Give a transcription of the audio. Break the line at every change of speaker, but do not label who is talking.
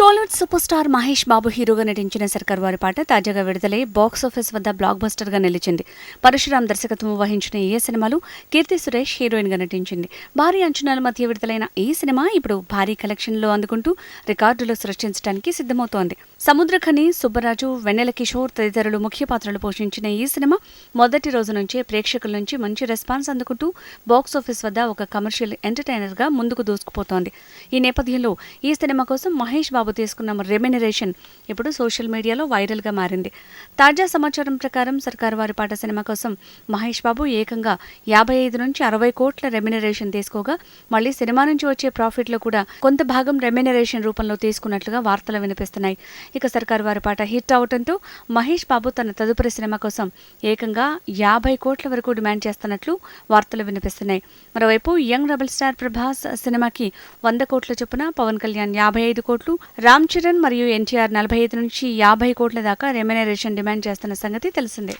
Tollywood super star Mahesh Babu హీరోగా నటించిన సర్కార్ వారి పాట తాజాగా విడుదలై బాక్స్ ఆఫీస్ వద్ద బ్లాక్ బస్టర్గా నిలిచింది. పరశురాం దర్శకత్వం వహించిన ఈ సినిమాలో కీర్తి సురేష్ హీరోయిన్గా నటించింది. భారీ అంచనాల మధ్య విడుదలైన ఈ సినిమా ఇప్పుడు భారీ కలెక్షన్లో అందుకుంటూ రికార్డులు సృష్టించడానికి సిద్ధమవుతోంది. సముద్రఖని సుబ్బరాజు వెన్నెల కిషోర్ తదితరులు ముఖ్య పాత్రలు పోషించిన ఈ సినిమా మొదటి రోజు నుంచే ప్రేక్షకుల నుంచి మంచి రెస్పాన్స్ అందుకుంటూ బాక్స్ ఆఫీస్ వద్ద ఒక కమర్షియల్ ఎంటర్టైనర్గా ముందుకు దూసుకుపోతోంది. ఈ నేపథ్యంలో ఈ సినిమా కోసం మహేష్ బాబు తీసుకున్న రెమ్యునరేషన్ ఇప్పుడు సోషల్ మీడియాలో వైరల్గా మారింది. తాజా సమాచారం ప్రకారం సర్కారు వారి పాట సినిమా కోసం మహేష్ బాబు ఏకంగా యాభై ఐదు నుంచి అరవై కోట్ల రెమ్యునరేషన్ తీసుకోగా మళ్ళీ సినిమా నుంచి వచ్చే ప్రాఫిట్లో కూడా కొంత భాగం రెమ్యునరేషన్ రూపంలో తీసుకున్నట్లుగా వార్తలు వినిపిస్తున్నాయి. ఇక సర్కారు వారి పాట హిట్ అవడంతో మహేష్ బాబు తన తదుపరి సినిమా కోసం ఏకంగా యాభై కోట్ల వరకు డిమాండ్ చేస్తున్నట్లు వార్తలు వినిపిస్తున్నాయి. మరోవైపు యంగ్ రెబల్ స్టార్ ప్రభాస్ సినిమాకి వంద కోట్ల చొప్పున పవన్ కళ్యాణ్ యాభై ఐదు కోట్లు రామ్ చరణ్ మరియు ఎన్టీఆర్ నలభై ఐదు నుంచి యాభై కోట్ల దాకా రెమ్యునరేషన్ డిమాండ్ చేస్తున్న సంగతి తెలిసిందే.